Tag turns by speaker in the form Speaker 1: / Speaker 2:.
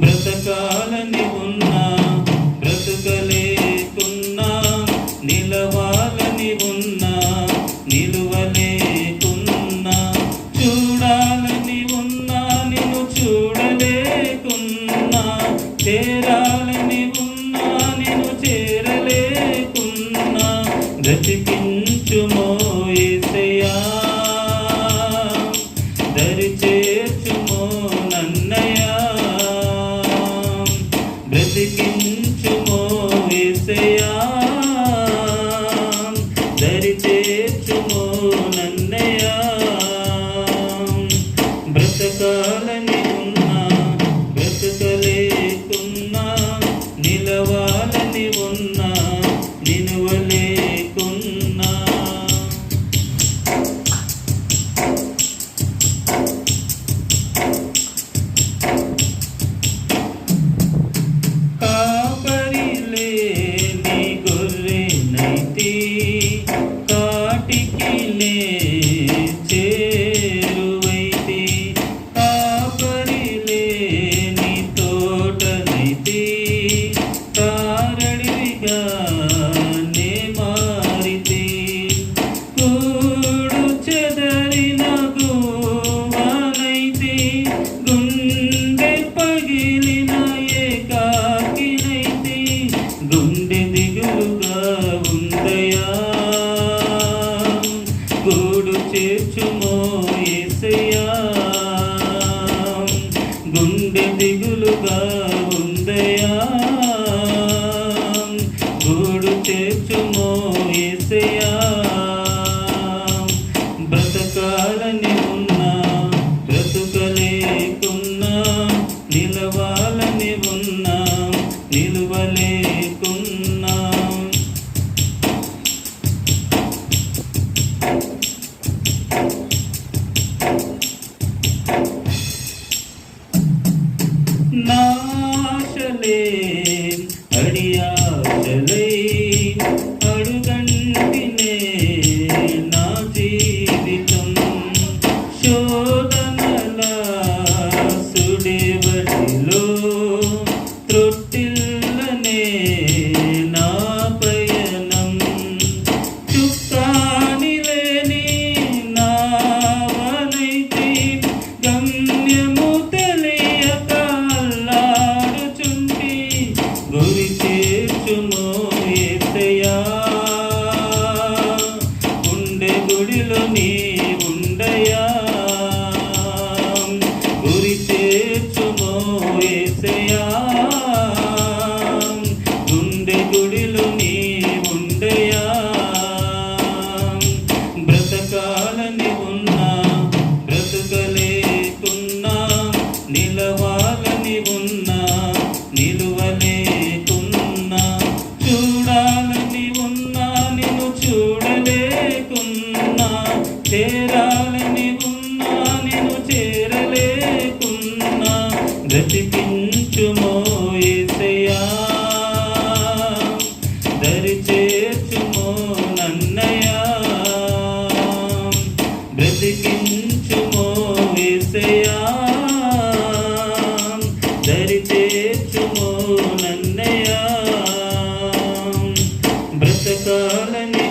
Speaker 1: బ్రతకాలని ఉన్నా బ్రతకలేకున్నా నిలవాలని ఉన్నా నిలువలేకున్నా చూడాలని ఉన్నా నిన్ను చూడలేకున్నా తేరా బ్రతికించుమో చేర్చుమో ఏసయ్యా. గుండె దిగులుగా ఉందయా గూడు చేర్చుమో ఏసయ్యా. బ్రతకాలని ఉన్నా బ్రతుకలేకున్నా నిలవాలని ఉన్నా నిలువలేకున్నా. నాశలే అడియాశలై అడుగంటినే నా జీవితం. శోధనల సుడివటిలో గుడిలో నీ ఉండయా? బ్రతకాలని ఉన్నా బ్రతకలేకున్నా నిలవాలని ఉన్నా నిలువలేకున్నా చూడాలని ఉన్నా నిన్ను చూడలేకున్నా చేరాలని ఉన్నా నిన్ను చేరలేకున్నా బ్రతికించుమో చేర్చుమో నన్నయ్యా. బ్రతికించుమో యేసయ్యా దరి చేర్చుమో నన్నయ్యా. బ్రతకాలని